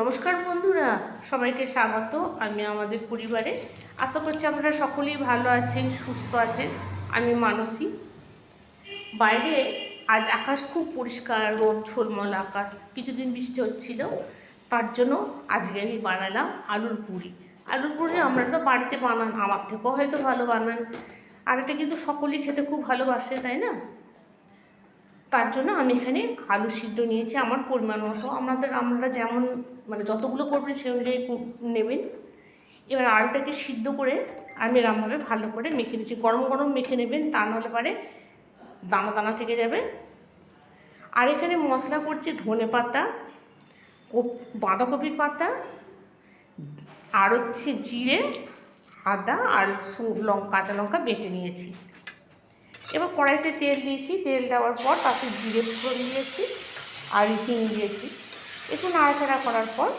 নমস্কার বন্ধুরা, সবাইকে স্বাগত। আমি আমাদের পরিবারে। আশা করছি আপনারা সকলেই ভালো আছেন, সুস্থ আছেন। আমি মানসী। বাইরে আজ আকাশ খুব পরিষ্কার, রোদ, ঝোলমল আকাশ, কিছুদিন বৃষ্টি হচ্ছিল। তার জন্য আজকে আমি বানালাম আলুর পুরি। আলুর পুরি আমরা তো বাড়িতে বানান, আমার থেকেও হয়তো ভালো বানান। আর এটা কিন্তু সকলেই খেতে খুব ভালোবাসে, তাই না? তার জন্য আমি এখানে আলু সিদ্ধ নিয়েছি আমার পরিমাণ মতো। আপনাদের আমরা যেমন মানে যতগুলো করবেন সেই অনুযায়ী নেবেন। এবার আলুটাকে সিদ্ধ করে আমি এরমভাবে ভালো করে মেখে নিচ্ছি। গরম গরম মেখে নেবেন, তা নাহলে পারে দানা দানা থেকে যাবে। আর এখানে মশলা করছি ধনে পাতা কপ- বাঁধাকপি পাতা, আর হচ্ছে জিরে, আদা, আর লঙ্কা কাঁচা লঙ্কা বেটে নিয়েছি। এবার কড়াইতে তেল দিয়েছি। তেল দেওয়ার পর তাতে জিরে ফোড়ন দিয়েছি, আর হিং দিয়েছি। একটু নাড়াচাড়া করার পর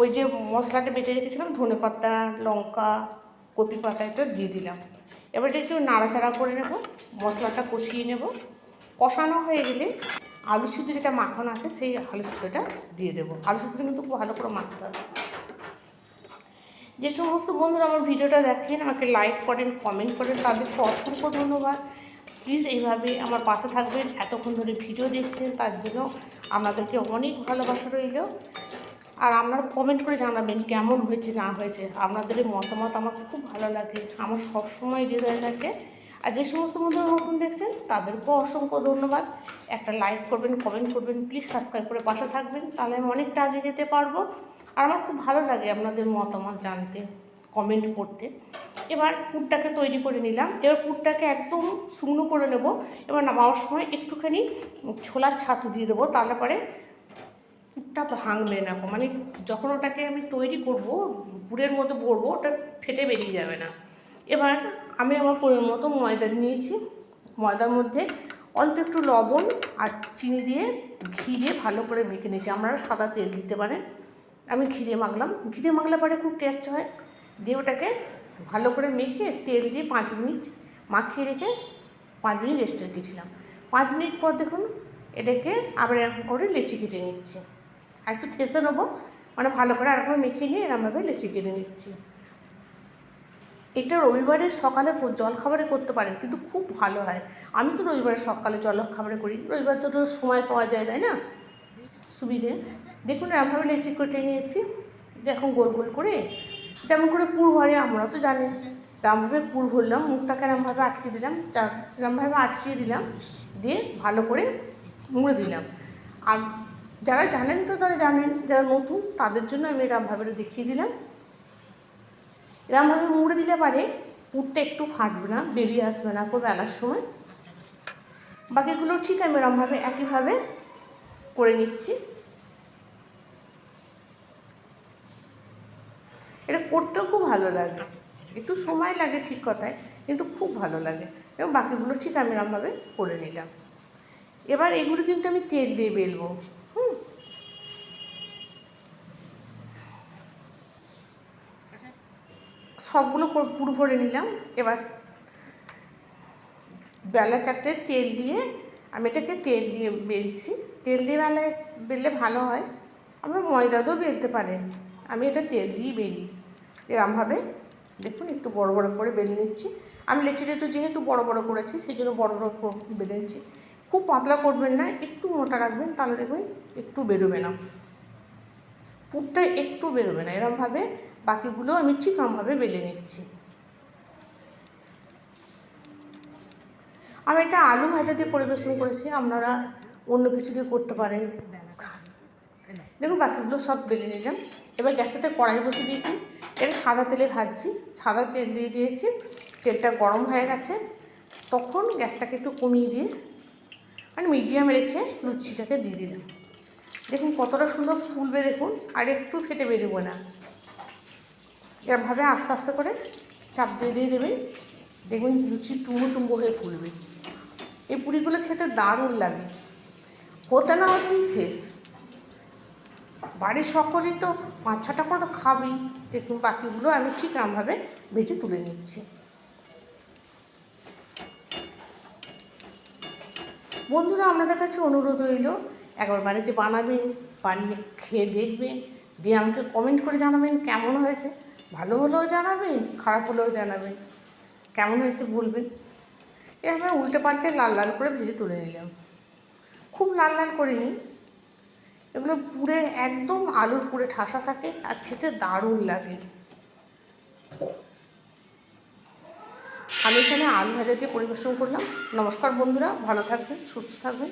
ওই যে মশলাটা বেটে রেখেছিলাম, ধনে পাতা, লঙ্কা, কপি পাতা, এটা দিয়ে দিলাম। এবার এটা একটু নাড়াচাড়া করে নেব, মশলাটা কষিয়ে নেব। কষানো হয়ে গেলে আলু সিদ্ধ যেটা মাখন আছে, সেই আলু সিদ্ধটা দিয়ে দেবো। আলু সিদ্ধটা কিন্তু ভালো করে মাখতে হবে। যে সমস্ত বন্ধুরা আমার ভিডিওটা দেখেন, আমাকে লাইক করেন কমেন্ট করেন, তাদেরকে অসংখ্য ধন্যবাদ। প্লিজ এইভাবে আমার পাশে থাকবেন, এতক্ষণ ধরে ভিডিও দেখছেন, তার জন্য আপনাদেরকে অনেক ভালোবাসা রইল। আর আপনারা কমেন্ট করে জানাবেন কেমন হয়েছে, না হয়েছে। আপনাদের মতামত আমার খুব ভালো লাগে, আমার সবসময় হৃদয় থাকে। আর যে সমস্ত বন্ধুরা নতুন দেখছেন, তাদেরকেও অসংখ্য ধন্যবাদ। একটা লাইক করবেন কমেন্ট করবেন প্লিজ সাবস্ক্রাইব করে পাশে থাকবেন, তাহলে আমি অনেকটা আগে যেতে পারব। আর আমার খুব ভালো লাগে আপনাদের মতামত জানতে কমেন্ট করতে। এবার পুরটাকে তৈরি করে নিলাম। এবার পুরটাকে একদম শুকনো করে নেব। এবার নামাবার সময় একটুখানি ছোলার ছাতু দিয়ে দেবো। তাহলে পরে পুরটা ভাঙবে না। মানে যখন ওটাকে আমি তৈরি করব, পুরের মধ্যে ভরবো, ওটা ফেটে বেরিয়ে যাবে না। এবার আমি আমার পরিমাণ মতো ময়দা নিয়েছি। ময়দার মধ্যে অল্প একটু লবণ আর চিনি দিয়ে ঘি দিয়ে ভালো করে মেখে নিয়েছি। আপনারা সাদা তেল দিতে পারেন। আমি ঘিরে মাখলাম। ঘিরে মাখলে পরে খুব টেস্ট হয়। দিয়ে ওটাকে ভালো করে মেখে তেল দিয়ে পাঁচ মিনিট মাখিয়ে রেখে পাঁচ মিনিট রেস্টে রেখেছিলাম। পাঁচ মিনিট পর দেখুন এটাকে আবার এরকম করে লেচি কেটে নিচ্ছি। আর একটু থেসে নেব। মানে ভালো করে আর মেখে নিয়ে এরকমভাবে লেচি কেটে নিচ্ছি। এটা রবিবারে সকালে জল খাবারে করতে পারেন, কিন্তু খুব ভালো হয়। আমি তো রবিবারের সকালে জল খাবারে করি। রবিবার তো সময় পাওয়া যায়, তাই না? সুবিধে। দেখুন এরমভাবে লেচি কেটে নিয়েছি। এখন গোল গোল করে, যেমন করে পুর ভরে, আমরা তো জানি। এরমভাবে পুর ভরলাম, মুখটাকে এরমভাবে আটকে দিলাম এরমভাবে আটকিয়ে দিলাম, দিয়ে ভালো করে মুড়ে দিলাম। আর যারা জানেন তো তারা জানেন, যারা নতুন তাদের জন্য আমি এরমভাবে দেখিয়ে দিলাম। এরমভাবে মুড়ে দিলে পারে পুরটা একটু ফাটবে না, বেরিয়ে আসবে না খুব বেলার সময়। বাকিগুলো ঠিক আমি এরমভাবে একইভাবে করে নিচ্ছি। এটা করতেও খুব ভালো লাগে। একটু সময় লাগে ঠিক কথায়, কিন্তু খুব ভালো লাগে। এবং বাকিগুলো ঠিক আমি এরমভাবে করে নিলাম। এবার এগুলো কিন্তু আমি তেল দিয়ে বেলবো, হুম। সবগুলো পুরো ভরে নিলাম। এবার বেলা চারটে তেল দিয়ে আমি এটাকে তেল দিয়ে বেলছি। তেল দিয়ে বেলায় বেললে ভালো হয়। আমরা ময়দা দিয়েও বেলতে পারেন। আমি এটা দিয়েই বেলি। এরমভাবে দেখুন, একটু বড় বড় করে বেলে নিচ্ছি। আমি লেচিটা একটু যেহেতু বড় বড় করেছি সেই জন্য বড় বড় বেলে নিচ্ছি। খুব পাতলা করবেন না, একটু মোটা রাখবেন, তাহলে দেখবেন একটু বেরোবে না। পুরটা একটু বেরোবে না, এরমভাবে বাকিগুলো আমি ঠিক এরমভাবে বেলে নিচ্ছি। আমি এটা আলু ভাজা দিয়ে পরিবেশন করেছি, আপনারা অন্য কিছু দিয়ে করতে পারেন। দেখুন বাকিগুলো সব বেলে নিলাম। এবার গ্যাসেতে কড়াই বসে দিয়েছি। এটা সাদা তেলে ভাজছি। সাদা তেল দিয়ে দিয়েছি। তেলটা গরম হয়ে গেছে। তখন গ্যাসটাকে একটু কমিয়ে দিয়ে মানে মিডিয়ামে রেখে লুচিটাকে দিয়ে দিলাম। দেখুন কতটা সুন্দর ফুলবে দেখুন। আর একটু ফেটে বেরোবো না। এরমভাবে আস্তে আস্তে করে চাপ দিয়ে দিয়ে দেবেন। দেখবেন লুচি টুমো টুম্বো হয়ে ফুলবে। এই পুরিগুলো খেতে দারুণ লাগে। হতে না হতেই শেষ। বাড়ির সকলেই তো পাঁচ ছটা করে তো খাবেই। দেখুন বাকিগুলো আমি ঠিক এরমভাবে ভেজে তুলে নিচ্ছি। বন্ধুরা, আপনাদের কাছে অনুরোধ রইল, একবার বাড়িতে বানাবেন, বানিয়ে খেয়ে দেখবেন, দিয়ে আমাকে কমেন্ট করে জানাবেন কেমন হয়েছে। ভালো হলেও জানাবেন, খারাপ হলেও জানাবেন, কেমন হয়েছে বলবেন। এভাবে উল্টে পাল্টে লাল লাল করে ভেজে তুলে নিলাম। খুব লাল লাল করিনি এগুলো পুরে একদম আলুর পুরে ঠাসা থাকে আর খেতে দারুণ লাগে। আমি এখানে আলু ভাজা দিয়ে পরিবেশন করলাম। নমস্কার বন্ধুরা, ভালো থাকবেন, সুস্থ থাকবেন।